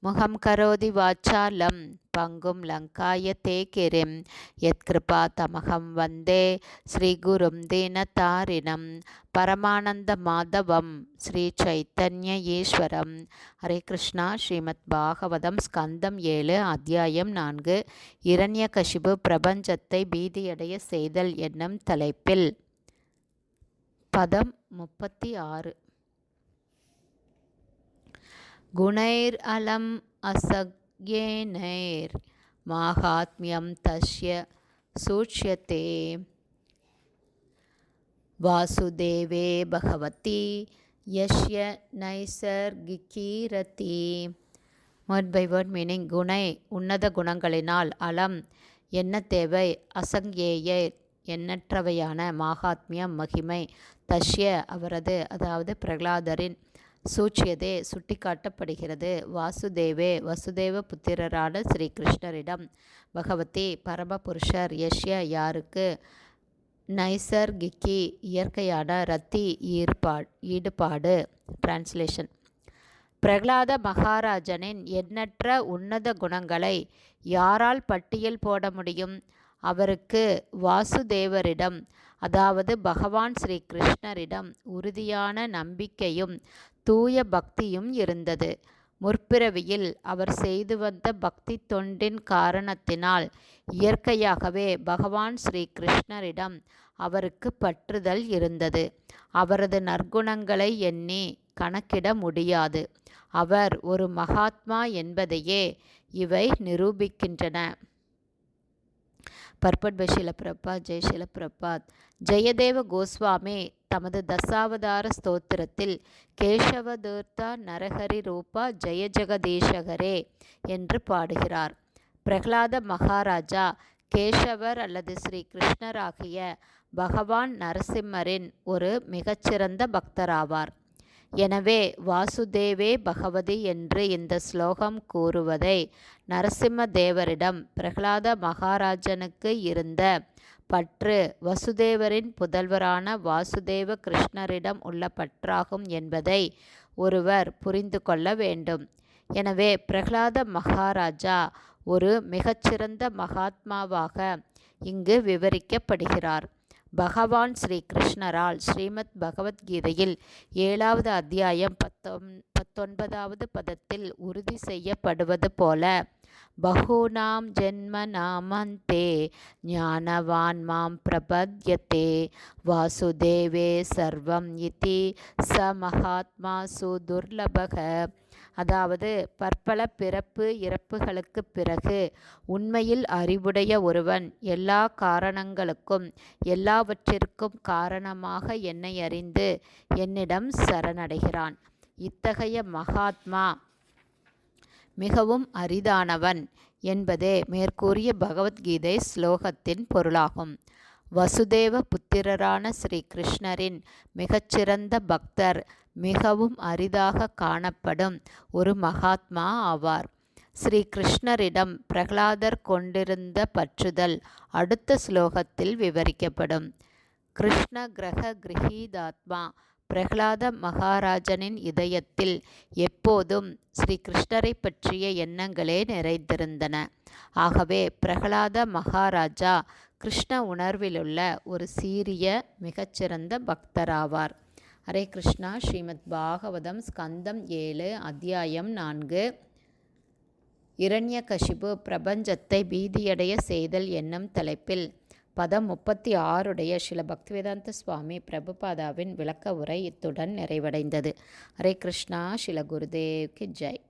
முகம் கரோதி வாச்சாலம் பங்கும் லங்காய தே கிரிம் யத்கிருபா தமகம் வந்தே ஸ்ரீகுரும் தீனதாரிணம் பரமானந்த மாதவம் ஸ்ரீ சைத்தன்ய ஈஸ்வரம். ஹரே கிருஷ்ணா ஸ்ரீமத் பாகவதம் ஸ்கந்தம் ஏழு அத்தியாயம் நான்கு. இரண்யகசிபு பிரபஞ்சத்தை பீதியடைய செய்தல் என்னும் தலைப்பில். பதம் முப்பத்தி ஆறு. குணைர் அலம் அசக்யேனைர் மாகாத்மியம் தஸ்ய சூட்சத்தே வாசுதேவே பகவதி யஷ்ய நைசர்கிகீரதி. வேர்ட் பை வேர்ட் மீனிங் குணை உன்னத குணங்களினால் அலம் என்ன தேவை அசங்கேய எண்ணற்றவையான மாகாத்மியம் மகிமை தஷ்ய அவரது அதாவது பிரகலாதரின் சூச்சியதே சுட்டிக்காட்டப்படுகிறது. வாசுதேவே வசுதேவ புத்திரரான ஸ்ரீ கிருஷ்ணரிடம் பகவதி பரமபுருஷர் யஷ்ய யாருக்கு? நைசர்கிக்கி இயற்கையான ரத்தி ஈடுபாடு ஈடுபாடு டிரான்ஸ்லேஷன் பிரகலாத மகாராஜனின் எண்ணற்ற உன்னத குணங்களை யாரால் பட்டியல் போட முடியும்? அவருக்கு வாசுதேவரிடம் அதாவது பகவான் ஸ்ரீ கிருஷ்ணரிடம் உறுதியான நம்பிக்கையும் தூய பக்தியும் இருந்தது. முற்பிறவியில் அவர் செய்து வந்த பக்தி தொண்டின் காரணத்தினால் இயற்கையாகவே பகவான் ஸ்ரீ கிருஷ்ணரிடம் அவருக்கு பற்றுதல் இருந்தது. அவரது நற்குணங்களை எண்ணி கணக்கிட முடியாது. அவர் ஒரு மகாத்மா என்பதையே இவை நிரூபிக்கின்றன. பர்பட் பை ஷிலப்பிரபாத் ஜெய் ஜெயதேவ கோஸ்வாமி தமது தசாவதார ஸ்தோத்திரத்தில் கேசவதூர்த்தா நரஹரி ரூபா ஜெய ஜெகதீஷகரே என்று பாடுகிறார். பிரகலாத மகாராஜா கேசவர் அல்லது ஸ்ரீ கிருஷ்ணராகிய பகவான் நரசிம்மரின் ஒரு மிகச்சிறந்த பக்தராவார். எனவே வாசுதேவே பகவதி என்று இந்த ஸ்லோகம் கூறுவதை நரசிம்ம தேவரிடம் பிரகலாத மகாராஜனுக்கு இருந்த பற்று. வசுதேவரின் புதல்வரான வாசுதேவ கிருஷ்ணரிடம் உள்ள பற்றாகும் என்பதை ஒருவர் புரிந்து கொள்ள வேண்டும். எனவே பிரகலாத மகாராஜா ஒரு மிகச்சிறந்த மகாத்மாவாக இங்கு விவரிக்கப்படுகிறார். பகவான் ஸ்ரீ கிருஷ்ணரால் ஸ்ரீமத் பகவத்கீதையில் ஏழாவது அத்தியாயம் பத்தொன் பத்தொன்பதாவது பதத்தில் உறுதி செய்யப்படுவது போல பகூனாம் ஜென்ம நாமந்தே ஞானவான் மாம் பிரபத்யத்தே வாசுதேவே சர்வம் இதி ச மகாத்மா சுதுர்லபக அதாவது பற்பல பிறப்பு இறப்புகளுக்கு பிறகு உண்மையில் அறிவுடைய ஒருவன் எல்லா காரணங்களுக்கும் எல்லாவற்றிற்கும் காரணமாக என்னை அறிந்து என்னிடம் சரணடைகிறான். இத்தகைய மகாத்மா மிகவும் அரிதானவன் என்பதே மேற்கூறிய பகவத்கீதை ஸ்லோகத்தின் பொருளாகும். வசுதேவ புத்திரரான ஸ்ரீ கிருஷ்ணரின் மிகச்சிறந்த பக்தர் மிகவும் அரிதாக காணப்படும் ஒரு மகாத்மா ஆவார். ஸ்ரீ கிருஷ்ணரிடம் பிரகலாதர் கொண்டிருந்த பற்றுதல் அடுத்த ஸ்லோகத்தில் விவரிக்கப்படும். கிருஷ்ண கிரக கிரகீதாத்மா பிரகலாத மகாராஜனின் இதயத்தில் எப்போதும் ஸ்ரீ கிருஷ்ணரை பற்றிய எண்ணங்களே நிறைந்திருந்தன. ஆகவே பிரகலாத மகாராஜா கிருஷ்ண உணர்விலுள்ள ஒரு சீரிய மிகச்சிறந்த பக்தராவார். ஹரே கிருஷ்ணா ஸ்ரீமத் பாகவதம் ஸ்கந்தம் ஏழு அத்தியாயம் நான்கு. இரண்யகசிபு பிரபஞ்சத்தை பீதியடைய செய்தல் என்னும் தலைப்பில் பதம் முப்பத்தி ஆறுடைய சில பக்திவேதாந்த சுவாமி பிரபுபாதாவின் விளக்க உரை இத்துடன் நிறைவடைந்தது. ஹரே கிருஷ்ணா சில குருதேவ்க்கு ஜெய்.